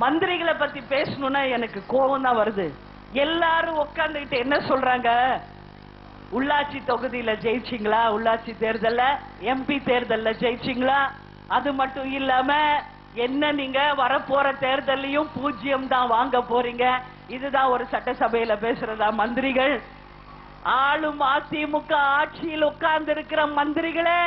மந்திரிகளை பத்தி பேசணும்னா எனக்கு கோபம் தான் வருது. எல்லாரும் உட்கார்ந்துகிட்டு என்ன சொல்றாங்க? உள்ளாட்சி தொகுதியில ஜெயிச்சிங்களா? உள்ளாட்சி தேர்தல்ல? எம்பி தேர்தல்ல ஜெயிச்சிங்களா? அது மட்டும் இல்லாம என்ன நீங்க வரப்போற தேர்தல்லையும் பூஜ்ஜியம் தான் வாங்க போறீங்க? இதுதான் ஒரு சட்டசபையில பேசுறதா மந்திரிகள்? ஆளும் அதிமுக ஆட்சியில் உட்கார்ந்து இருக்கிற மந்திரிகளே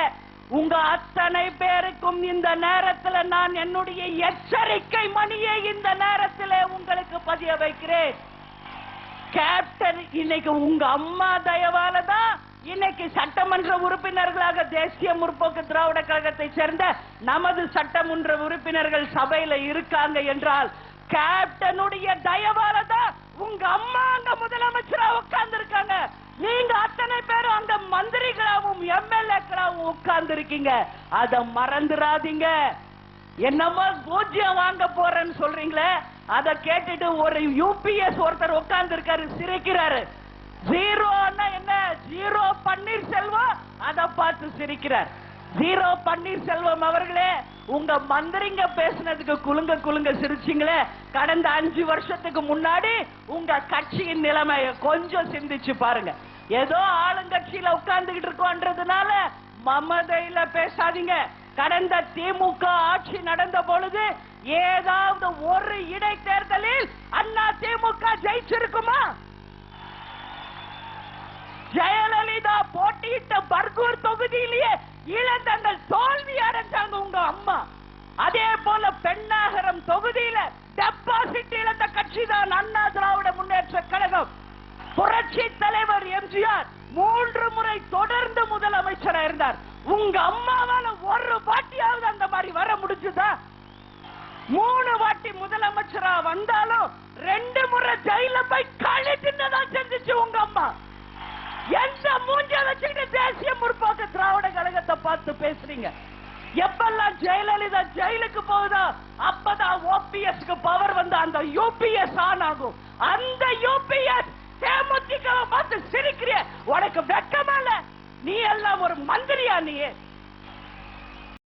உங்க அத்தனை பேருக்கும் இந்த நேரத்தில் நான் என்னுடைய எச்சரிக்கை மணியை இந்த நேரத்தில் உங்களுக்கு பதிய வைக்கிறேன். கேப்டன் இன்னைக்கு உங்க அம்மா தயவால தான் இன்னைக்கு சட்டமன்ற உறுப்பினர்களாக தேசிய முற்போக்கு திராவிட கழகத்தை சேர்ந்த நமது சட்டமன்ற உறுப்பினர்கள் சபையில இருக்காங்க என்றால் கேப்டனுடைய தயவால தான் உங்க அம்மா அங்க முதலமைச்சரா உட்கார்ந்து நீங்க அத்தனை பேரும் அந்த மந்திரிகளாவும் எம்எல்ஏக்களாவும் உட்கார்ந்து இருக்கீங்க அத மறந்துடாதீங்க என்னமோ பூஜ்யம் வாங்க போறேன்னு சொல்றீங்களே அத கேட்டுட்டு ஒரு யூபிஎஸ் ஒருத்தர் உட்கார்ந்து இருக்காரு சிரிக்கிறாரு. ஜீரோன்னா என்ன? ஜீரோ பன்னீர் செல்வம் அத பார்த்து சிரிக்கிறார். ஜீரோ பன்னீர் செல்வம் அவர்களே உங்க மந்திரிங்க பேசுனதுக்கு குலுங்க குலுங்க சிரிச்சிங்களே கடந்த அஞ்சு வருஷத்துக்கு முன்னாடி உங்க கட்சியின் நிலைமைய கொஞ்சம் சிந்திச்சு பாருங்க. ஏதோ ஆளுங்கட்சியில உட்கார்ந்துகிட்டு இருக்கோன்றதுனால மமதையில பேசாதீங்க. கடந்த திமுக ஆட்சி நடந்த பொழுது ஏதாவது ஒரு இடைத்தேர்தலில் அண்ணா திமுக ஜெயிச்சிருக்குமா? ஜெயலலிதா போட்டியிட்ட பர்கூர் தொகுதியிலேயே இளந்தங்கள் தோல்வி அடைஞ்சாங்க உங்க அம்மா. அதே போல பெண்ணாகரம் தொகுதியில டெபாசிட் இழந்த கட்சி தான் அண்ணா திராவிட முன்னேற்ற கழகம். புரட்சி தலைவர் எம்ஜிஆர் மூன்று முறை தொடர்ந்து முதலமைச்சரா இருந்தார். உங்க அம்மாவால ஒரு வாட்டியாவது அந்த மாதிரி வர முடிஞ்சுதா? மூணு வாட்டி முதலமைச்சரா வந்தாலும் ரெண்டு முறை ஜெயில போய் பார்த்து பேசுறீங்க. எப்பெல்லாம் ஜெயலலிதா ஜெயிலுக்கு போகுதோ அப்பதான் ஓபிஎஸ்க்கு பவர் வந்து அந்த யூபிஎஸ் ஆன் ஆகும். அந்த யூபிஎஸ் தேமுதிக பார்த்து சிரிக்கிறிய. உனக்கு வெக்கமால நீ எல்லாம் ஒரு மந்திரியா நீ